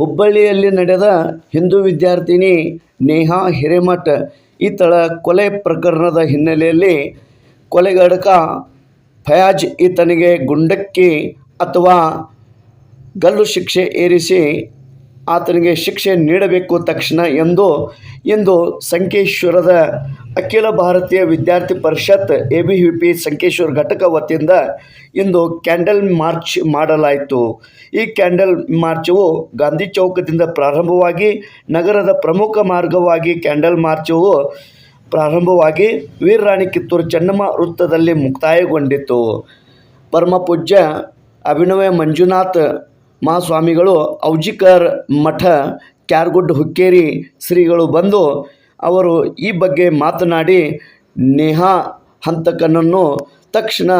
ಹುಬ್ಬಳ್ಳಿಯಲ್ಲಿ ನಡೆದ ಹಿಂದೂ ವಿದ್ಯಾರ್ಥಿನಿ ನೇಹಾ ಹಿರೇಮಠ, ಈತಳ ಕೊಲೆ ಪ್ರಕರಣದ ಹಿನ್ನೆಲೆಯಲ್ಲಿ ಕೊಲೆಗಡಕ ಫಯಾಜ್ ಈತನಿಗೆ ಗುಂಡಕ್ಕಿ ಅಥವಾ ಗಲ್ಲು ಶಿಕ್ಷೆ ಏರಿಸಿ ಆತನಿಗೆ ಶಿಕ್ಷೆ ನೀಡಬೇಕು ತಕ್ಷಣ ಎಂದು ಇಂದು ಸಂಕೇಶ್ವರದ Akhil Bharatiya Vidyarthi Parishad A B U P Sankeshwar ಘಟಕ ವತಿಯಿಂದ ಇಂದು ಕ್ಯಾಂಡಲ್ ಮಾರ್ಚ್ ಮಾಡಲಾಯಿತು. ಈ ಕ್ಯಾಂಡಲ್ ಮಾರ್ಚವು ಗಾಂಧಿ ಚೌಕದಿಂದ ಪ್ರಾರಂಭವಾಗಿ ನಗರದ ಪ್ರಮುಖ ಮಾರ್ಗವಾಗಿ ಕ್ಯಾಂಡಲ್ ಮಾರ್ಚವು ಪ್ರಾರಂಭವಾಗಿ ವೀರರಾಣಿ ಕಿತ್ತೂರು ಚೆನ್ನಮ್ಮ ವೃತ್ತದಲ್ಲಿ ಮುಕ್ತಾಯಗೊಂಡಿತು. ಪರಮ ಪೂಜ್ಯ ಅಭಿನವ ಮಂಜುನಾಥ್ ಮಹಾಸ್ವಾಮಿಗಳು ಔಜಿಕರ್ ಮಠ, ಕ್ಯಾರ್ಗುಡ್ ಹುಕ್ಕೇರಿ ಶ್ರೀಗಳು ಬಂದು ಅವರು ಈ ಬಗ್ಗೆ ಮಾತನಾಡಿ, ನೇಹಾ ಹಂತಕನನ್ನು ತಕ್ಷಣ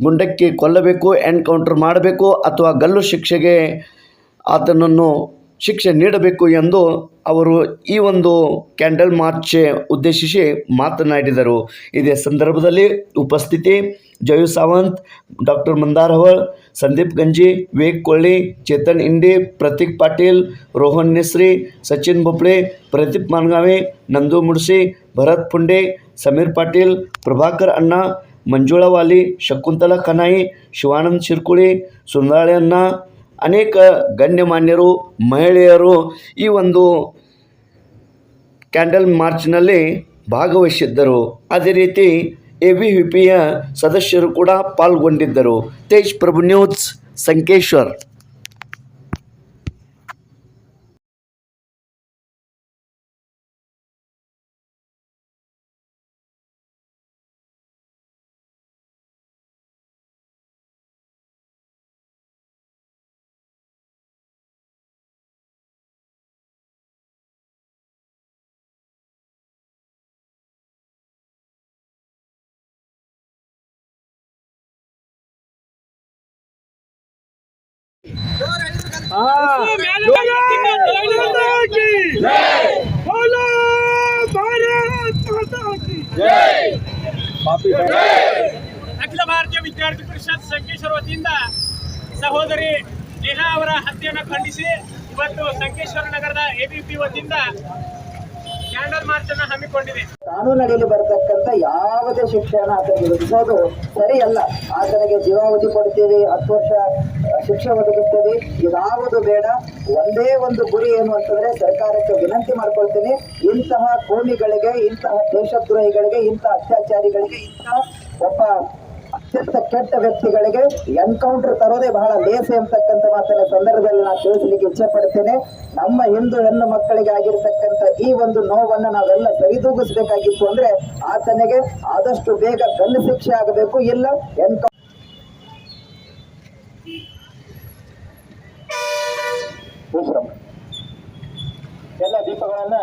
ಗುಂಡಕ್ಕೆ ಕೊಲ್ಲಬೇಕು, ಎನ್ಕೌಂಟರ್ ಮಾಡಬೇಕು ಅಥವಾ ಗಲ್ಲು ಶಿಕ್ಷೆಗೆ ಆತನನ್ನು ಶಿಕ್ಷೆ ನೀಡಬೇಕು ಎಂದು ಅವರು ಈ ಒಂದು ಕ್ಯಾಂಡಲ್ ಮಾರ್ಚ್ ಉದ್ದೇಶಿಸಿ ಮಾತನಾಡಿದರು. ಇದೇ ಸಂದರ್ಭದಲ್ಲಿ ಉಪಸ್ಥಿತಿ, ಜಯು ಸಾವಂತ್, ಡಾಕ್ಟರ್ ಮಂದಾರ್ ಹವಳ್ ಸಂದೀಪ್ ಗಂಜಿ, ವಿವೇಕ್ ಕೊಳ್ಳಿ ಚೇತನ್ ಇಂಡಿ, ಪ್ರತೀಕ್ ಪಾಟೀಲ್, ರೋಹನ್ ನೆಸ್ರಿ, ಸಚಿನ್ ಬೊಬ್ಳೆ ಪ್ರದೀಪ್ ಮಾನ್ಗಾವಿ, ನಂದು ಮುಡ್ಸಿ, ಭರತ್ ಪುಂಡೆ, ಸಮೀರ್ ಪಾಟೀಲ್, ಪ್ರಭಾಕರ್ ಅಣ್ಣ, ಮಂಜುಳಾ ವಾಲಿ, ಶಕುಂತಲಾ ಕನಾಯಿ, ಶಿವಾನಂದ್ ಶಿರ್ಕುಳಿ, ಸುಂದಾಳೆ ಅಣ್ಣ ಅನೇಕ ಗಣ್ಯಮಾನ್ಯರು, ಮಹಿಳೆಯರು ಈ ಒಂದು ಕ್ಯಾಂಡಲ್ ಮಾರ್ಚ್ನಲ್ಲಿ ಭಾಗವಹಿಸಿದ್ದರು. ಅದೇ ರೀತಿ ಎ ವಿ ಪಿಯ ಸದಸ್ಯರು ಕೂಡ ಪಾಲ್ಗೊಂಡಿದ್ದರು. ತೇಜ್ ಪ್ರಭು ನ್ಯೂಸ್, ಸಂಕೇಶ್ವರ್. ಅಖಿಲ ಭಾರತೀಯ ವಿದ್ಯಾರ್ಥಿ ಪರಿಷತ್ ಸಂಕೇಶ್ವರ ವತಿಯಿಂದ ಸಹೋದರಿ ನೇಹಾ ಅವರ ಹತ್ಯೆಯನ್ನು ಖಂಡಿಸಿ ಇವತ್ತು ಸಂಕೇಶ್ವರ ನಗರದ ಎಬಿಪಿ ವತಿಯಿಂದ ಕ್ಯಾಂಡಲ್ ಮಾರ್ಚ್ ಅನ್ನು ಹಮ್ಮಿಕೊಂಡಿದೆ. ಕಾನೂನಿನಲ್ಲಿ ಬರತಕ್ಕಂತ ಯಾವುದೇ ಶಿಕ್ಷಣ ಆತನಿಗೆ ವಿಧಿಸೋದು ಸರಿಯಲ್ಲ. ಆತನಿಗೆ ಜೀವಾವಧಿ ಕೊಡ್ತೀವಿ, ಹತ್ತು ವರ್ಷ ಶಿಕ್ಷೆ ಒದಗಿಸ್ತೀವಿ. ಇದಾವುದು ಬೇಡ. ಒಂದೇ ಒಂದು ಗುರಿ ಏನು ಅಂತಂದ್ರೆ ಸರ್ಕಾರಕ್ಕೆ ವಿನಂತಿ ಮಾಡ್ಕೊಳ್ತೀನಿ. ಇಂತಹ ಕೋಮಿಗಳಿಗೆ, ಇಂತಹ ದೇಶದ್ರೋಹಿಗಳಿಗೆ, ಇಂತಹ ಅತ್ಯಾಚಾರಿಗಳಿಗೆ ಇಂತಹ ಒಬ್ಬ ಅತ್ಯಂತ ಕೆಟ್ಟ ವ್ಯಕ್ತಿಗಳಿಗೆ ಎನ್ಕೌಂಟರ್ ತರೋದೇ ಬಹಳ ಲೇಸೆ ಅಂತಕ್ಕಂಥ ಮಾತನ್ನ ಸಂದರ್ಭದಲ್ಲಿ ನಾನು ತಿಳಿಸಲಿಕ್ಕೆ ಇಚ್ಛೆ ಪಡ್ತೇನೆ ನಮ್ಮ ಹಿಂದೂ ಹೆಣ್ಣು ಮಕ್ಕಳಿಗೆ ಆಗಿರ್ತಕ್ಕಂಥ ಈ ಒಂದು ನೋವನ್ನ ನಾವೆಲ್ಲ ಸರಿದೂಗಿಸ್ಬೇಕಾಗಿತ್ತು ಅಂದ್ರೆ ಆತನಿಗೆ ಆದಷ್ಟು ಬೇಗ ಗಲ್ಲು ಶಿಕ್ಷೆ ಆಗಬೇಕು. ಇಲ್ಲ ಎನ್ಕೌಂಟರ್ ಎಲ್ಲ ದೀಪಗಳನ್ನ